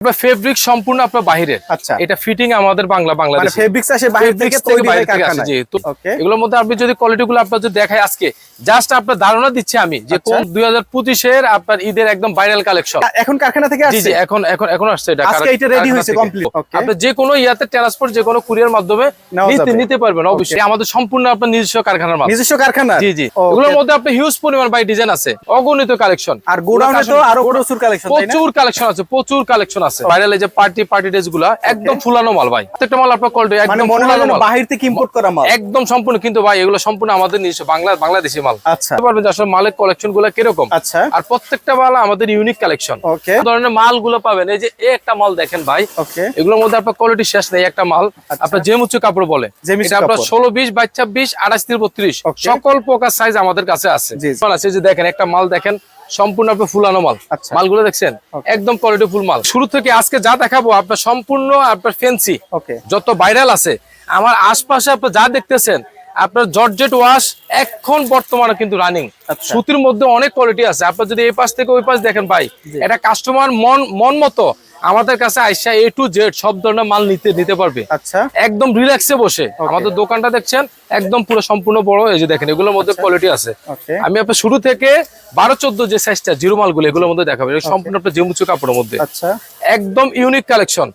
আপনার ফেব্রিক সম্পূর্ণ আপনার বাহিরের। আচ্ছা। এটা ফিটিং আমাদের বাংলা মানে বাংলাদেশ। ফেব্রিক্স আসে বাইরে থেকে তৈরি হয় বাইরে থেকে আসে কারখানায় জি তো এগুলোর মধ্যে আপনি যদি আপনার যদি দেখাই আজকে জাস্ট আপনার ধারণা দিচ্ছি আমি যে আচ্ছা। কোন আপনার ঈদের একদম ভাইরাল কালেকশন এখন কারখানা থেকে আসছে জি এখন এখন এখন আসছে এটা। আজকে এটা ready হয়েছে আপনি যে কোনো ইয়াতে ট্রান্সপোর্ট যে কোনো কুরিয়ার মাধ্যমে নিতে নিতে পারবেন অবশ্যই। আমাদের সম্পূর্ণ আপনার নিজস্ব কারখানার মাল। নিজস্ব কারখানা? জি জি. এগুলোর মধ্যে আপনি হিউজ পরিমাণ বাই ডিজাইন আছে। অগণিত কালেকশন আর গোডাউনে তো আরও প্রচুর কালেকশন প্রচুর কালেকশন আছে প্রচুর কালেকশন আছে। ভাইরাল এই যে পার্টি পার্টি ড্রেসগুলা একদম ফুলানো মাল ভাই। প্রত্যেকটা মাল আপনার কোয়ালিটি মানে একদম ফুলানো মাল। বাহির থেকে ইম্পোর্ট করা মাল। একদম সম্পূর্ণ কিন্তু ভাই এগুলো সম্পূর্ণ আমাদের নিজস্ব বাংলা বাংলাদেশি মাল। আচ্ছা। পারবেন যে আসলে মালের কালেকশনগুলো কীরকম। আচ্ছা। আর প্রত্যেকটা মাল আমাদের ইউনিক কালেকশন ওকে ধরনের মালগুলো পাবেন। এই যে এই একটা মাল দেখেন ভাই ওকে এগুলোর মধ্যে আপনার কোয়ালিটি শেষ নেই একটা মাল। আচ্ছা। আপনার জেমুচু কাপড় বলে এটা আপনার কাপড়। ষোলো বিশ বাইশ ছাব্বিশ আঠাশ তিরিশ বত্রিশ। Okay. সকল প্রকার সাইজ আমাদের কাছে আছে। আছে যে দেখেন একটা মাল দেখেন সম্পূর্ণ আপনার ফুলানো মাল। আচ্ছা। মালগুলো দেখছেন? একদম কোয়ালিটি ফুল মাল। শুরু থেকে আজকে যা দেখাবো আপনার সম্পূর্ণ আপনার ফেন্সি ওকে যত ভাইরাল আছে আমার আশপাশে আপনি যা দেখতেছেন আপনার জর্জেট ওয়াশ এখন বর্তমানে কিন্তু রানিং আচ্ছা। সুতির মধ্যে অনেক কোয়ালিটি আছে। আপনার যদি এই পাশ থেকে ওই পাশ দেখেন ভাই এটা কাস্টমার মন মন মতো আমাদের কাছে আইসা এ টু জেড সব ধরনের মাল নিতে নিতে পারবে। আচ্ছা। একদম রিল্যাক্সে বসে। আমাদের দোকানটা দেখছেন একদম পুরো সম্পূর্ণ বড় এই যে দেখেন এগুলোর মধ্যে কোয়ালিটি আছে। আমি আপনার শুরু থেকে বারো চোদ্দ যে সাইজটা জিরো মালগুলো এগুলোর মধ্যে দেখাবো। সম্পূর্ণ আপনার জেমুচু কাপড়ের মধ্যে। আচ্ছা। একদম ইউনিক কালেকশন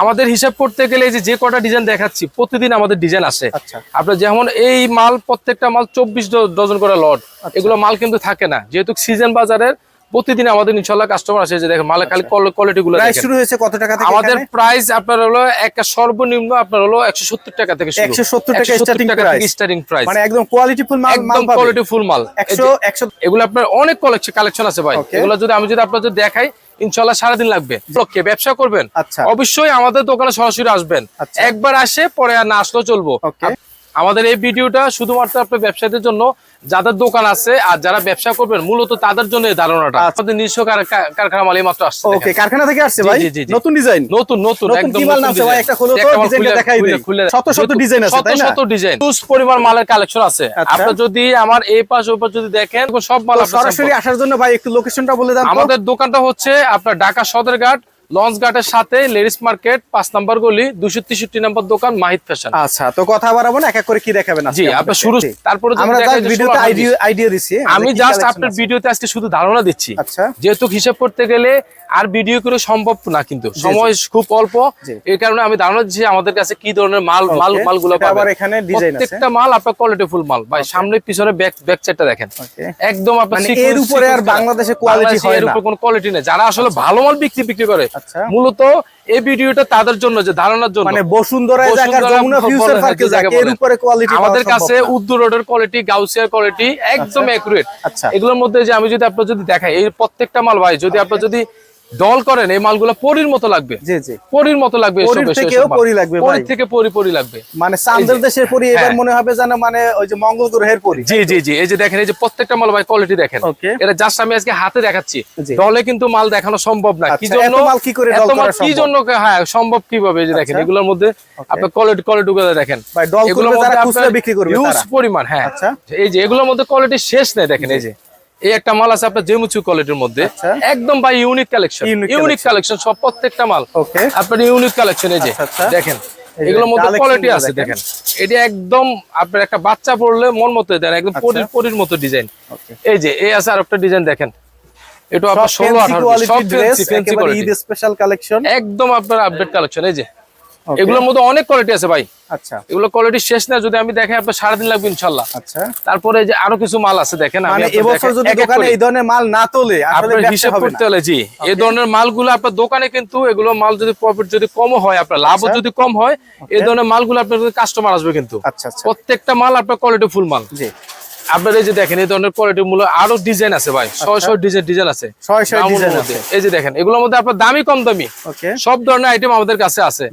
আমাদের হিসাব করতে গেলে এই যে যে কটা ডিজাইন দেখাচ্ছি প্রতিদিন আমাদের ডিজাইন আসে। আচ্ছা। আপনার যেমন এই মাল প্রত্যেকটা মাল চব্বিশ ডজন করে লট আচ্ছা। এগুলো মাল কিন্তু থাকে না। যেহেতু সিজন বাজারের প্রতিদিন আমাদের ইনশাল্লাহ কাস্টমার আসে যে দেখেন মালের খালি কোয়ালিটি গুলো শুরু হয়েছে কত টাকা থেকে আমাদের প্রাইস আপনার হলো একটা সর্বনিম্ন আপনার হলো একশো সত্তর টাকা থেকে শুরু। 170 টাকা 170। স্টার্টিং প্রাইস মানে একদম কোয়ালিটি ফুল মাল একদম কোয়ালিটি ফুল মাল। 100 100 এগুলো আপনার অনেক কালেকশন কালেকশন আছে ভাই। এগুলো যদি আমি যদি আপনার যদি দেখাই ইনশাল্লাহ সারাদিন লাগবে। লক্ষ্যে ব্যবসা করবেন? আচ্ছা। অবশ্যই আমাদের দোকানে সরাসরি আসবেন। আচ্ছা। একবার আসে পরে আর না আসলেও চলবো। ওকে আমাদের এই ভিডিওটা শুধুমাত্র আপনার ব্যবসায়ীদের জন্য যাদের দোকান আছে আর যারা ব্যবসা করবেন মূলত তাদের জন্য এই ধারণাটা আচ্ছা। আমাদের নিজস্ব কারখানা মাল মাত্র আসছে ওকে। কারখানা থেকে আসছে ভাই। নতুন ডিজাইন নতুন নতুন একদম কি মাল নামছে ভাই? একটা তো, ডিজাইনটা দেখাই দেই। শত শত ডিজাইন আছে, তাই না? শত ডিজাইন হিউজ পরিমাণ মালের কালেকশন আছে আচ্ছা। আপনার যদি আমার এই পাশ ওই পাশ যদি দেখেন সব মাল সরাসরি আসার জন্য ভাই একটু লোকেশনটা বলে দেন আমাদের দোকানটা হচ্ছে আপনার ঢাকা সদরঘাট লঞ্চ ঘাটের সাথে লেডিস মার্কেট পাঁচ নাম্বার গলি দুশো তেষট্টি নম্বর দোকান ফ্যাশন। আচ্ছা তো কথা বাড়াবো না এক এক করে কি দেখাবেন জি আপনার শুরু তারপরে আইডিয়া দিছি আমি জাস্ট আপনার ভিডিওতে আজকে শুধু ধারণা দিচ্ছি। আচ্ছা। যেহেতু হিসাব করতে গেলে আর ভিডিও করে সম্ভব না কিন্তু। সময় খুব অল্প। এই কারণে আমি ধারণা দিচ্ছি আমাদের কাছে কি ধরনের মাল মাল মালগুলো আবার এখানে ডিজাইন আছে। প্রত্যেকটা মাল আপনার কোয়ালিটি ফুল মাল। ভাই সামনে পিছনে ব্যাক ব্যাক সাইডটা দেখেন। একদম আপনার মানে এর উপরে আর। বাংলাদেশে বাংলাদেশে হয় এর না। উপরে কোনো কোয়ালিটি নেই। যারা আসলে ভালো মাল বিক্রি বিক্রি করে আচ্ছা। মূলত এই ভিডিওটা তাদের জন্য যে ধারণার জন্য। মানে বসুন্ধরা যমুনা ফিউচার পার্কে যে জায়গা এর উপরে কোয়ালিটি আমাদের কাছে উদ্দু রোডের কোয়ালিটি গাউসিয়ার কোয়ালিটি একদম একুরেট আচ্ছা। এগুলোর মধ্যে যে আমি যদি আপনার যদি দেখাই এই প্রত্যেকটা মাল ভাই যদি আপনার যদি দল করেন এই মালগুলো পরির মতো লাগবে। জি জি। পরির মতো লাগবে পরীর থেকেও। পরী লাগবে ভাই। থেকে পরি পরি লাগবে। মানে চান্দের দেশের পরি এবার হ্যাঁ। মনে হবে যেন মানে ওই যে মঙ্গল গ্রহের পরি। জি জি জি। এই যে দেখেন এই যে প্রত্যেকটা মাল ভাই কোয়ালিটি দেখেন। এটা জাস্ট আমি আজকে হাতে দেখাচ্ছি। দলে কিন্তু মাল দেখানো সম্ভব না। কি আচ্ছা, জন্য? এত মাল কি করে দল করা কি জন্য হ্যাঁ সম্ভব কীভাবে? এই যে দেখেন আচ্ছা। এগুলোর মধ্যে আপনি কোয়ালিটি কোয়ালিটি গুলো দেখেন। ভাই, দল করবে যারা খুচরা বিক্রি করবে তারা। পরিমাণ হ্যাঁ। আচ্ছা। এই যে এগুলোর মধ্যে কোয়ালিটি শেষ নেই দেখেন এই যে। এই একটা মাল আছে আপনার জেমুচু কোয়ালিটির মধ্যে। আচ্ছা। একদম ভাই ইউনিক কালেকশন ইউনিক কালেকশন সব প্রত্যেকটা মাল। ওকে আপনার ইউনিক কালেকশন এই যে আচ্ছা, আচ্ছা। দেখেন এগুলোর মধ্যে কোয়ালিটি আছে দেখেন। এটা একদম আপনার একটা বাচ্চা পড়লে মন মতো দেন একদম। পরির পরির মতো ডিজাইন এই যে এই আছে আর একটা ডিজাইন দেখেন। এটা আপনার ষোলো আঠারো সব ফ্যান্সি কোয়ালিটি স্পেশাল কালেকশন একদম আপনার আপডেট কালেকশন এই যে। এগুলোর মধ্যে অনেক কোয়ালিটি আছে ভাই। আচ্ছা। এগুলো কোয়ালিটি শেষ না যদি আমি দেখাই আপনার সারাদিন লাগবে ইনশাল্লাহ। আচ্ছা। তারপরে এই যে আরও কিছু মাল আছে দেখেন আমি মানে এবছর যদি দোকানে এই ধরনের মাল না তোলে আসলে আপনার হিসাব করতে হলে জি এই ধরনের মালগুলো আপনার দোকানে কিন্তু এগুলো মাল যদি প্রফিট যদি কম হয় আপনার লাভও আচ্ছা। যদি কম হয় এই ধরনের মালগুলো আপনার কাস্টমার আসবে কিন্তু। আচ্ছা আচ্ছা। প্রত্যেকটা মাল আপনার কোয়ালিটি ফুল মাল। জি। আপনার এই যে দেখেন এই ধরনের কোয়ালিটি মূল্য আরও ডিজাইন আছে ভাই। ছয় ছয় ডিজাইন ডিজাইন আছে। ছয় ছয় ডিজাইন আছে। এই যে দেখেন এগুলোর মধ্যে আপনার দামি কম দামি। সব ধরনের আইটেম আমাদের কাছে আছে।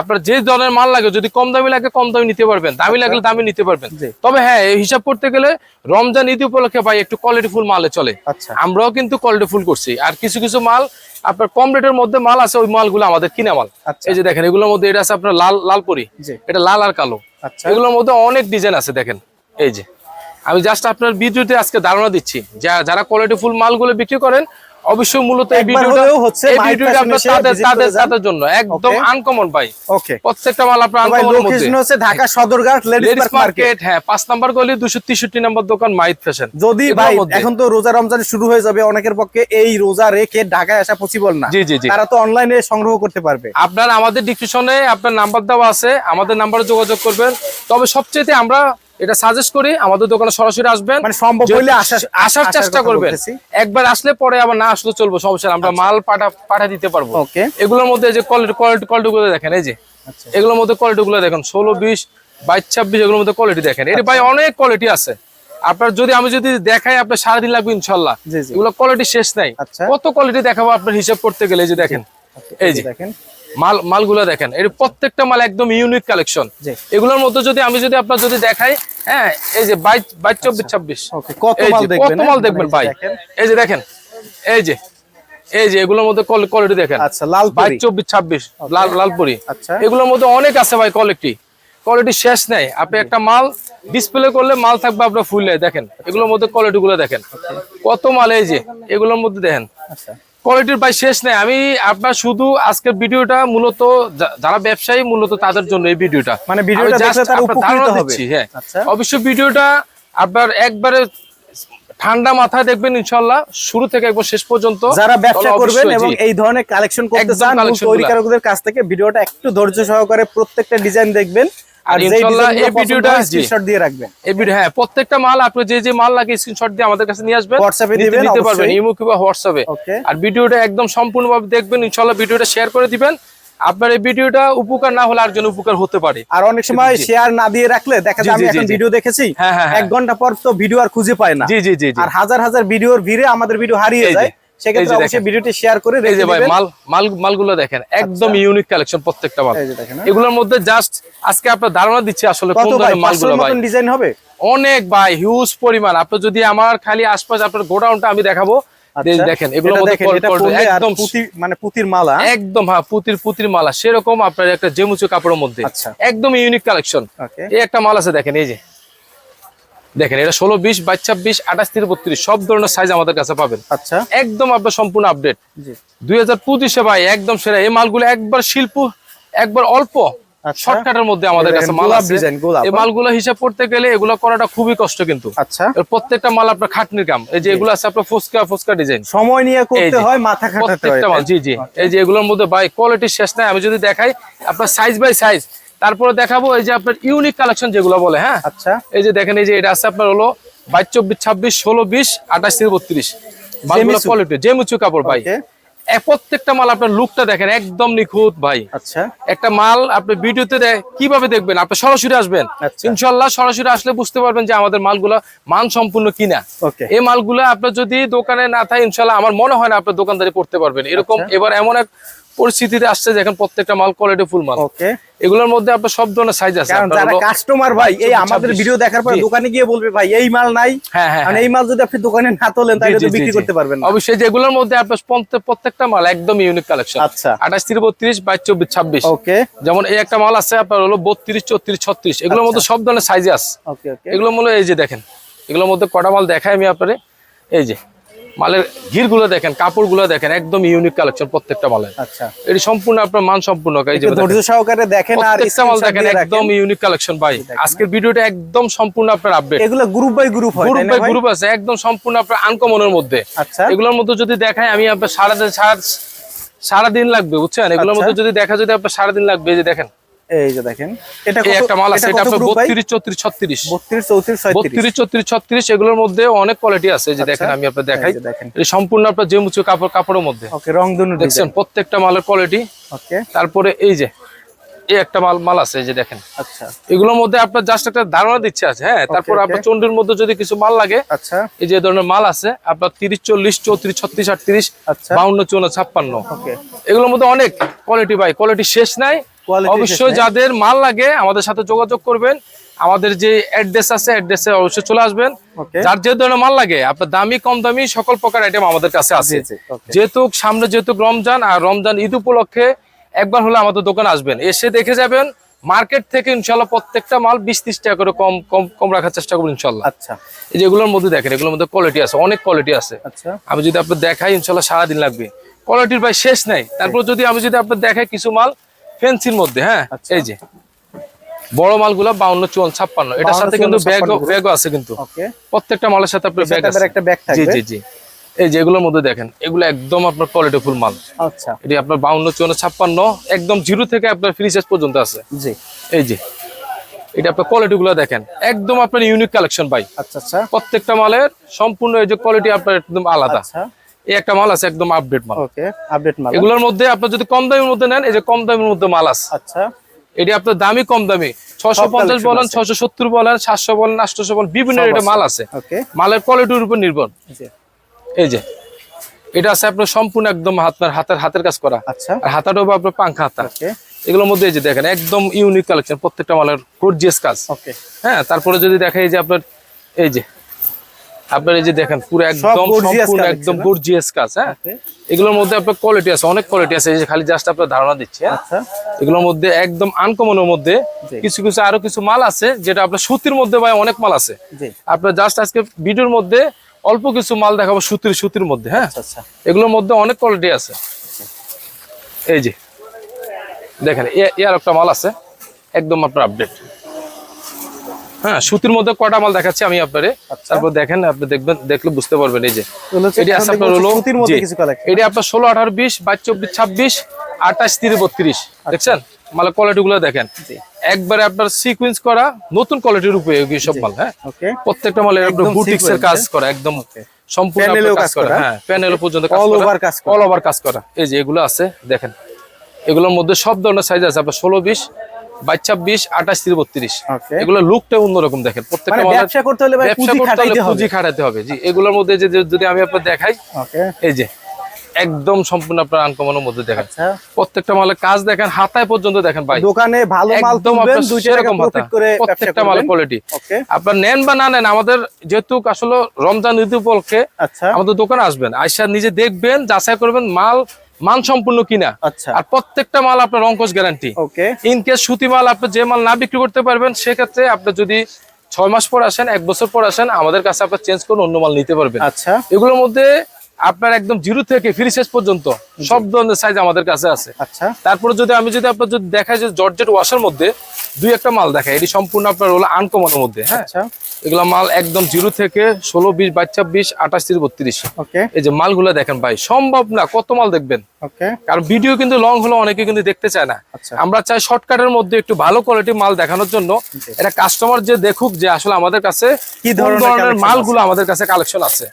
আপনার যে ধরনের মাল লাগে যদি কম দামি লাগে কম দামি নিতে পারবেন। দামি লাগলে দামি নিতে পারবেন। তবে হ্যাঁ হিসাব করতে গেলে রমজান ঈদ উপলক্ষে ভাই একটু কোয়ালিটি ফুল মালে চলে। আচ্ছা। আমরাও কিন্তু কোয়ালিটি ফুল করছি। আর কিছু কিছু মাল আপনার কম রেটের মধ্যে মাল আছে ওই মালগুলো আমাদের কিনা মাল। আচ্ছা। এই যে দেখেন এগুলোর মধ্যে এটা আছে আপনার লাল লালপুরি এটা লাল আর কালো। আচ্ছা। এগুলোর মধ্যে অনেক ডিজাইন আছে দেখেন। এই যে। আমি জাস্ট আপনার ভিডিওতে আজকে ধারণা দিচ্ছি যা- যারা কোয়ালিটি ফুল মালগুলো বিক্রি করেন অবশ্যই মূলত এই ভিডিওটা হচ্ছে এই ভিডিওটা আপনার তাদের তাদের তাদের জন্য। একদম আনকমন ভাই। ওকে প্রত্যেকটা মাল আপনার ভাই আনকমনের মধ্যে। লোকেশন হচ্ছে ঢাকা সদরঘাট লেডিস মার্কেট হ্যাঁ পাঁচ নাম্বার গলি দুশো তেষট্টি নম্বর দোকান মাহিদ ফ্যাশন যদি ভাই এখন তো রোজা রমজান শুরু হয়ে যাবে অনেকের পক্ষে এই রোজা রেখে ঢাকায় আসা পসিবল না। জি জি জি। তারা তো অনলাইনে সংগ্রহ করতে পারবে। আপনার আমাদের ডিসক্রিপশনে আপনার নাম্বার দেওয়া আছে আমাদের নাম্বারে যোগাযোগ করবেন। তবে সবচেয়ে আমরা এটা সাজেস্ট করি আমাদের দোকানে সরাসরি আসবেন। মানে সম্ভব হইলে আসার চেষ্টা করবেন। একবার আসলে পরে আবার না আসলে চলবে সমস্যা আমরা মাল পাঠা পাঠা দিতে পারব। ওকে। এগুলোর মধ্যে এই যে কোয়ালিটি গুলো দেখেন এই যে। আচ্ছা। এগুলোর মধ্যে কোয়ালিটি গুলো দেখেন ষোলো বিশ বাইশ ছাব্বিশ এগুলোর মধ্যে কোয়ালিটি দেখেন। এর ভাই অনেক কোয়ালিটি আছে। আপনার যদি আমি যদি দেখাই আপনার সারাদিন লাগবে ইনশাল্লাহ। এগুলো কোয়ালিটি শেষ নাই। আচ্ছা। কত কোয়ালিটি দেখাবো আপনার হিসাব করতে গেলে এই যে দেখেন। এই যে। দেখেন। মাল মালগুলো দেখেন। এর প্রত্যেকটা মাল একদম ইউনিক কালেকশন এগুলোর মধ্যে যদি আমি যদি আপনার যদি দেখাই হ্যাঁ এই যে বাইশ বাইশ চব্বিশ ছাব্বিশ। আচ্ছা। কত মাল দেখবেন? ভাই? এই যে দেখেন এই যে এই যে এগুলোর মধ্যে কোয়ালিটি দেখেন। আচ্ছা লাল বাইশ চব্বিশ ছাব্বিশ লাল লালপুরি আচ্ছা। এগুলোর মধ্যে অনেক আছে ভাই কোয়ালিটি কোয়ালিটি শেষ নেই। আপনি একটা মাল ডিসপ্লে করলে মাল থাকবে আপনার ফুললে দেখেন। এগুলোর মধ্যে কোয়ালিটি গুলো দেখেন। কত মাল এই যে এগুলোর মধ্যে দেখেন। আচ্ছা। কোয়ালিটির ভাই শেষ নেই। আমি আপনার শুধু আজকের ভিডিওটা মূলত যারা ব্যবসায়ী মূলত তাদের জন্য এই ভিডিওটা। মানে ভিডিওটা ধারণা দিচ্ছি, হ্যাঁ। আচ্ছা। অবশ্যই ভিডিওটা আপনার একবারে ঠান্ডা মাথায় দেখবেন ইনশাল্লাহ। শুরু থেকে একবার শেষ পর্যন্ত। যারা ব্যবসা করবেন এবং এই ধরনের কালেকশন করতে চান তৈরিকারকদের কাছ থেকে ভিডিওটা একটু ধৈর্য সহকারে প্রত্যেকটা ডিজাইন দেখবেন। আর আর যেই ইনশাল্লাহ ডিজাইনগুলো এই ভিডিওটা, পছন্দ জি। স্ক্রিনশট দিয়ে রাখবেন। এই ভিডিও হ্যাঁ প্রত্যেকটা মাল আপনি যে যে মাল লাগে স্ক্রিনশট দিয়ে আমাদের কাছে নিয়ে আসবেন। WhatsApp দিবেন নিতে পারবেন ইমো কিংবা হোয়াটসঅ্যাপে আর ভিডিওটা একদম সম্পূর্ণভাবে দেখবেন ভিডিওটা শেয়ার করে দিবেন। আপনার এই ভিডিওটা উপকার না হলে আরেকজন উপকার হতে পারে। আর অনেক সময় শেয়ার না দিয়ে রাখলে দেখা যায় আমি এখন। ভিডিও দেখেছি হ্যাঁ, হ্যাঁ। এক ঘণ্টা পর তো ভিডিও আর খুঁজে পায় না। জি জি জি আর হাজার হাজার ভিডিওর ভিড়ে আমাদের ভিডিও হারিয়ে যায়। সেক্ষেত্রে যে অবশ্যই দেখেন। ভিডিওটি শেয়ার করে এই যে ভাই মাল মাল মালগুলো দেখেন একদম ইউনিক কালেকশন প্রত্যেকটা মাল। যে দেখেন, হ্যাঁ। এগুলোর মধ্যে জাস্ট আজকে আপনার ধারণা দিচ্ছি আসলে কোন ধরনের মালগুলো ভাই। ডিজাইন হবে? অনেক ভাই হিউজ পরিমাণ। আপনি যদি আমার খালি আশপাশ আপনার গোডাউনটা আমি দেখাবো আচ্ছা, দেখেন এগুলোর মধ্যে একদম মানে পুতির মালা একদম হ্যাঁ পুতির পুতির মালা। সেরকম আপনার একটা জেমুচু কাপড়ের মধ্যে। আচ্ছা। একদম ইউনিক কালেকশন এই একটা মাল আছে দেখেন এই যে। দেখেন এটা ষোলো বিশ বাইশ ছাব্বিশ আঠাশ তিরিশ বত্রিশ সব ধরনের সাইজ আমাদের কাছে পাবেন। আচ্ছা। একদম আপনার সম্পূর্ণ আপডেট দুই হাজার পঁচিশে ভাই একদম সেরা। এই মালগুলো একবার শিল্প একবার অল্প আচ্ছা। শর্টকাটের মধ্যে আমাদের কাছে মাল আছে। এই মালগুলো হিসাব করতে গেলে এগুলো করাটা খুবই কষ্ট কিন্তু। আচ্ছা। প্রত্যেকটা মাল আপনার খাটনির কাম। এই যে এগুলো আছে আপনার ফুচকা ফুচকা ডিজাইন সময় নিয়ে করতে হয় মাথা খাটাতে হয়। প্রত্যেকটা মাল জি জি। এই যে এগুলোর মধ্যে ভাই কোয়ালিটি শেষ নাই। আমি যদি দেখাই আপনার সাইজ বাই সাইজ তারপরে দেখাবো এই যে আপনার ইউনিক কালেকশন যেগুলো বলে হ্যাঁ? আচ্ছা। এই যে দেখেন এই যে এটা আছে আপনার হলো বাইশ চব্বিশ ছাব্বিশ ষোলো বিশ আঠাশ থেকে বত্রিশ। কোয়ালিটি জেমুচু কাপড় ভাই। প্রত্যেকটা মাল আপনার লুকটা দেখেন একদম নিখুঁত ভাই। আচ্ছা। একটা মাল আপনি ভিডিওতে কীভাবে দেখবেন? আপনি সরাসরি আসবেন। আচ্ছা। ইনশাল্লাহ সরাসরি আসলে বুঝতে পারবেন যে আমাদের মালগুলো মান সম্পূর্ণ কিনা এই মালগুলো আপনার যদি দোকানে না থাকে ইনশাল্লাহ আমার মনে হয় না আপনার দোকানদারি করতে পারবেন। এরকম আচ্ছা। এবার এমন এক পরিস্থিতিতে আসছে দেখেন প্রত্যেকটা মাল কোয়ালিটি ফুল মাল। ওকে এগুলোর মধ্যে আপনার সব ধরনের সাইজ আছে। যারা কাস্টমার ভাই এই আমাদের ভিডিও দেখার পর দোকানে গিয়ে বলবে ভাই এই মাল নাই। হ্যাঁ হ্যাঁ হ্যাঁ। এই মাল যদি আপনি দোকানে না তোলেন তাহলে তো বিক্রি করতে পারবেন না। অবশ্যই যেগুলোর মধ্যে আপনার প্রত্যেকটা মাল একদম ইউনিক কালেকশন আচ্ছা। আঠাশ তিরিশ বত্রিশ বাইশ চব্বিশ ছাব্বিশ। ওকে যেমন এই একটা মাল আছে আপনার হলো বত্রিশ চৌত্রিশ ছত্রিশ। এগুলোর মধ্যে সব ধরনের সাইজ আছে। ওকে ওকে এগুলোর মূল্য এই যে দেখেন। এগুলোর মধ্যে কটা মাল দেখাই আমি আপনারে। এই যে মালের ঘিরগুলো দেখেন কাপড়গুলো দেখেন একদম ইউনিক কালেকশন প্রত্যেকটা মালের। আচ্ছা। এটি সম্পূর্ণ আপনার মান সম্পূর্ণ সহকারে দেখেন আর মাল দেখেন একদম ইউনিক কালেকশন ভাই। আজকের ভিডিওটা একদম সম্পূর্ণ আপনার আপডেট এগুলো গ্রুপ বাই গ্রুপ হয় গ্রুপ বাই গ্রুপ আছে একদম সম্পূর্ণ আপনার আনকমনের মধ্যে। আচ্ছা। এগুলোর মধ্যে যদি দেখাই আমি আপনার সারাদিন সারা সারাদিন লাগবে বুঝছেন? এগুলোর আচ্ছা। মধ্যে যদি দেখা যদি আপনার সারাদিন লাগবে যে দেখেন। এই যে দেখেন এটা একটা মাল আছে এটা এটা আপনার গ্রুপ ভাই? বত্রিশ চৌত্রিশ ছত্রিশ। 32 34 37 বত্রিশ চৌত্রিশ ছত্রিশ এগুলোর মধ্যে অনেক কোয়ালিটি আছে। যে দেখেন আমি আপনার দেখাই। দেখেন। সম্পূর্ণ আপনার জেমুচু কাপড় কাপড়ের মধ্যে। ওকে রংধনু দেখছেন প্রত্যেকটা মালের কোয়ালিটি ওকে তারপরে এই যে এই একটা মাল মাল আছে এই যে দেখেন। আচ্ছা। এগুলোর মধ্যে আপনার জাস্ট একটা ধারণা দিচ্ছে আছে হ্যাঁ? তারপর আপনার চন্ডির মধ্যে যদি কিছু মাল লাগে আচ্ছা। এই যে ধরনের মাল আছে আপনার তিরিশ চল্লিশ চৌত্রিশ ছত্রিশ আটত্রিশ আচ্ছা। বাউন্ন চুয়ান্ন ছাপ্পান্ন। ওকে এগুলোর মধ্যে অনেক কোয়ালিটি ভাই কোয়ালিটি শেষ নাই। অবশ্যই যাদের মাল লাগে আমাদের সাথে যোগাযোগ করবেন। আমাদের যে অ্যাড্রেস আছে অ্যাড্রেসে অবশ্যই চলে আসবেন। যার যে ধরনের মাল লাগে আপনার দামি কম দামি সকল প্রকার আইটেম আমাদের কাছে আছে। যেহেতু সামনে যেহেতু রমজান আর রমজান ঈদ উপলক্ষে একবার হলে আমাদের দোকানে আসবেন। এসে দেখে যাবেন মার্কেট থেকে ইনশাল্লাহ প্রত্যেকটা মাল বিশ ত্রিশ টাকা করে কম কম কম রাখার চেষ্টা করব ইনশাল্লাহ আচ্ছা। এই যে এগুলোর মধ্যে দেখেন এগুলোর মধ্যে কোয়ালিটি আছে অনেক কোয়ালিটি আছে। আচ্ছা। আমি যদি আপনার দেখাই ইনশাল্লাহ সারাদিন লাগবে। কোয়ালিটির ভাই শেষ নাই। তারপর যদি আমি যদি আপনার দেখাই কিছু মাল ফেন্সির মধ্যে হ্যাঁ? আচ্ছা। এই যে। বড় মালগুলো বাউন্ন চুয়ান্ন ছাপ্পান্ন। এটার সাথে কিন্তু ব্যাগ ব্যাগও আছে কিন্তু। প্রত্যেকটা মালের সাথে আপনার ব্যাগ আছে। একটা ব্যাগ জি জি জি। এই যে এগুলোর মধ্যে দেখেন এগুলো একদম আপনার কোয়ালিটি ফুল মাল। আচ্ছা। এটি আপনার বাউন্ন চুয়ান্ন ছাপ্পান্ন একদম জিরো থেকে আপনার ফ্রি সাইজ পর্যন্ত আছে। জি। এই যে। এটা আপনার কোয়ালিটি গুলো দেখেন। একদম আপনার ইউনিক কালেকশন ভাই। আচ্ছা আচ্ছা। প্রত্যেকটা মালের সম্পূর্ণ এই যে কোয়ালিটি আপনার একদম আলাদা। আচ্ছা। এই একটা মাল আছে একদম আপডেট মাল। ওকে আপডেট মাল। এগুলোর মধ্যে আপনার যদি কম দামের মধ্যে নেন এই যে কম দামের মধ্যে মাল আছে। আচ্ছা। এটি আপনার দামি কম দামি। ছশো পঞ্চাশ বলেন। ছশো সত্তর বলেন সাতশো বলেন আটশো বলেন বিভিন্ন সব মাল আছে। ওকে মালের কোয়ালিটির উপর নির্ভর। এই যে এটা আছে আপনার সম্পূর্ণ একদম আপনার হাতের হাতের কাজ করা। আচ্ছা। আর হাতাটাও আপনার পাঙ্খা হাতা। ওকে এগুলোর মধ্যে এই যে দেখেন একদম ইউনিক কালেকশন প্রত্যেকটা মালের গর্জিয়াস কাজ। ওকে হ্যাঁ তারপরে যদি দেখা এই যে আপনার এই যে আপনার এই যে দেখেন পুরো একদম সম্পূর্ণ একদম গর্জিয়াস কাজ হ্যাঁ? এগুলোর মধ্যে আপনার কোয়ালিটি আছে অনেক কোয়ালিটি আছে এই যে খালি জাস্ট আপনার ধারণা দিচ্ছে হ্যাঁ? আচ্ছা। এগুলোর মধ্যে একদম আনকমনের মধ্যে কিছু কিছু আরও কিছু মাল আছে যেটা আপনার সুতির মধ্যে ভাই অনেক মাল আছে। আপনার জাস্ট আজকে ভিডিওর মধ্যে অল্প কিছু মাল দেখাবো সুতির সুতির মধ্যে হ্যাঁ? আচ্ছা আচ্ছা। এগুলোর মধ্যে অনেক কোয়ালিটি আছে। এই যে দেখেন এ- এর একটা মাল আছে একদম আপনার আপডেট হ্যাঁ সুতির মধ্যে কটা মাল দেখাচ্ছি আমি আপনারে? আচ্ছা। তারপর দেখেন আপনি দেখবেন দেখলে বুঝতে পারবেন এই যে। এটি আপনার হলো। এটি ষোলো আঠারো বিশ বাইশ চব্বিশ ছাব্বিশ আঠাশ তিরিশ বত্রিশ। দেখছেন? মালের কোয়ালিটি গুলো দেখেন। আচ্ছা। একবারে আপনার সিকুয়েন্স করা নতুন কোয়ালিটির উপরে সব মাল হ্যাঁ? প্রত্যেকটা আপনার একদম বুটিক্স এর কাজ হ্যাঁ? করা একদম সম্পূর্ণ কাজ কাজ করা? হ্যাঁ প্যানেল পর্যন্ত কাজ করা over কাজ করা? অল ওভার কাজ করা। এই যে এগুলো আছে দেখেন। এগুলোর মধ্যে সব ধরনের সাইজ আছে আপনার ষোলো বিশ বাইশ ছাব্বিশ আঠাশ তিরিশ বত্রিশ। এগুলো লুকটা অন্যরকম দেখেন। প্রত্যেকটা মানে মালের ব্যবসা করতে হলে পুঁজি করতে হলে খাটাইতে হবে। পুঁজি খাটাতে হবে। জি এগুলোর মধ্যে যে যে- যদি আমি আপনার দেখাই এই যে একদম সম্পূর্ণ আপনার আনকমনের মধ্যে দেখেন। আচ্ছা। প্রত্যেকটা মালের কাজ দেখেন হাতায় পর্যন্ত দেখেন ভাই। দোকানে ভালো মাল একদম সেরকম হাতা। প্রত্যেকটা মালের কোয়ালিটি আপনার নেন বা না নেন আমাদের যেহেতু আসলে রমজান ঈদ উপলক্ষে আচ্ছা। আমাদের দোকানে আসবেন। আইসা নিজে দেখবেন যাচাই করবেন মাল মান সম্পূর্ণ কিনা। আচ্ছা। আর প্রত্যেকটা মাল আপনার অঙ্কশ গ্যারান্টি ওকে ইন কেস সুতি মাল আপনি যে মাল না বিক্রি করতে পারবেন সেক্ষেত্রে আপনি যদি ছয় মাস পর আসেন এক বছর পর আসেন আমাদের কাছে আপনার চেঞ্জ করে অন্য মাল নিতে পারবেন। আচ্ছা। এগুলোর মধ্যে আপনার একদম জিরো থেকে ফ্রি সাইজ পর্যন্ত সব ধরনের সাইজ আমাদের কাছে আছে। আচ্ছা। তারপরে যদি আমি যদি আপনার যদি দেখাই যে জর্জেট ওয়াশের মধ্যে দুই একটা মাল দেখায় এটি সম্পূর্ণ আপনার হলো আনকমনের মধ্যে হ্যাঁ? আচ্ছা। এগুলো মাল একদম জিরো থেকে ষোলো বিশ বাইশ ছাব্বিশ আঠাশ তিরিশ বত্রিশ। এই যে মালগুলো দেখেন ভাই সম্ভব না কত মাল দেখবেন? কারণ ভিডিও কিন্তু লং হলো অনেকে কিন্তু দেখতে চায় না। আচ্ছা। আমরা চাই শর্টকাটের মধ্যে একটু ভালো কোয়ালিটির মাল দেখানোর জন্য। এটা কাস্টমার যে দেখুক যে আসলে আমাদের কাছে কি ধরনের মালগুলো আমাদের কাছে কালেকশন আছে।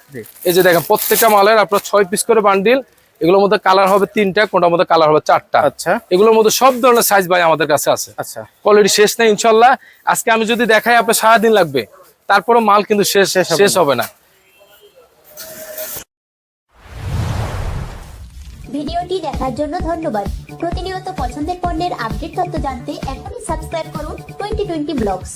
এই যে দেখেন প্রত্যেকটা মালের আপনার ছয় পিস করে বান্ডিল এগুলোর মধ্যে কালার হবে তিনটা কোনটার মধ্যে কালার হবে চারটা। আচ্ছা। এগুলোর মধ্যে সব ধরনের সাইজ ভাই আমাদের কাছে আছে। আচ্ছা। কোয়ালিটি শেষ নেই ইনশাল্লাহ। আজকে আমি যদি দেখাই আপনার সারাদিন লাগবে। তারপরে মাল কিন্তু শেষ শেষ হবে শেষ হবে না। ভিডিওটি দেখার জন্য ধন্যবাদ। প্রতিনিয়ত পছন্দের পণ্যের আপডেট তথ্য জানতে এখনই সাবস্ক্রাইব করুন টোয়েন্টি টোয়েন্টি ব্লগস